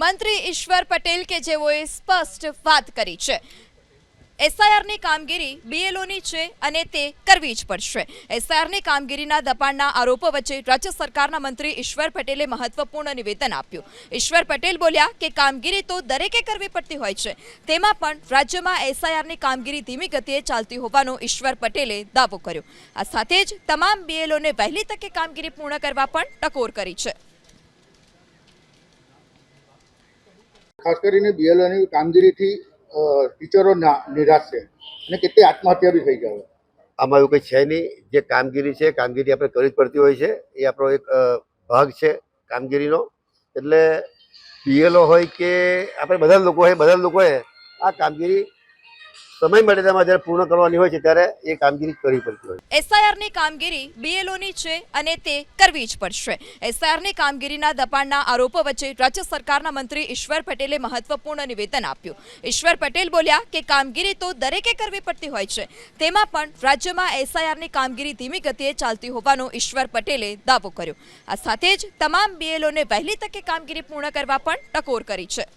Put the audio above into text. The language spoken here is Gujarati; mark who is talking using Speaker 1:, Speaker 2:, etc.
Speaker 1: મંત્રી ઈશ્વર પટેલ કે જેઓએ સ્પષ્ટ વાત કરી છે. એસઆઈઆરની કામગીરી બીએલઓની છે અને તે કરવી જ પડશે. એસઆઈઆરની કામગીરીના દબાણના આરોપો વચ્ચે રાજ્ય સરકારના મંત્રી ઈશ્વર પટેલે મહત્વપૂર્ણ નિવેદન આપ્યું. ઈશ્વર પટેલ બોલ્યા કે કામગીરી તો દરેકે કરવી પડતી હોય છે. તેમાં પણ રાજ્યમાં એસઆઈઆરની કામગીરી ધીમી ગતિએ ચાલતી હોવાનો ઈશ્વર પટેલે દાવો કર્યો. આ સાથે જ તમામ બીએલઓને વહેલી તકે કામગીરી પૂર્ણ કરવા પણ ટકોર કરી છે.
Speaker 2: ખાસ કરીને બીએલઓની કામગીરીથી ટીચરો નિરાશ છે અને કેટલી આત્મહત્યા બી થઈ જાય
Speaker 3: આમાં એવું કંઈ છે નહીં. જે કામગીરી છે, કામગીરી આપણે કરવી જ પડતી હોય છે. એ આપણો એક ભાગ છે કામગીરીનો. એટલે પીએલઓ હોય કે આપણે બધા લોકો હોય, બધા લોકોએ આ કામગીરી સમય મર્યાદામાં જ્યારે પૂર્ણ કરવાની હોય છે ત્યારે એ કામગીરી કરવી પડતી હોય.
Speaker 1: એસઆઈઆરની કામગીરી બીએલઓની છે અને તે કરવી જ પડશે. એસઆઈઆરની કામગીરીના દબાણના આરોપો વચ્ચે રાજ્ય સરકારના મંત્રી ઈશ્વર પટેલે મહત્વપૂર્ણ નિવેદન આપ્યું. ઈશ્વર પટેલ બોલ્યા કે કામગીરી તો દરેકે કરવી પડતી હોય છે. તેમાં પણ રાજ્યમાં એસઆઈઆરની કામગીરી ધીમી ગતિએ ચાલતી હોવાનો ઈશ્વર પટેલે દાવો કર્યો. આ સાથે જ તમામ બીએલઓને વહેલી તકે કામગીરી પૂર્ણ કરવા પણ ટકોર કરી છે.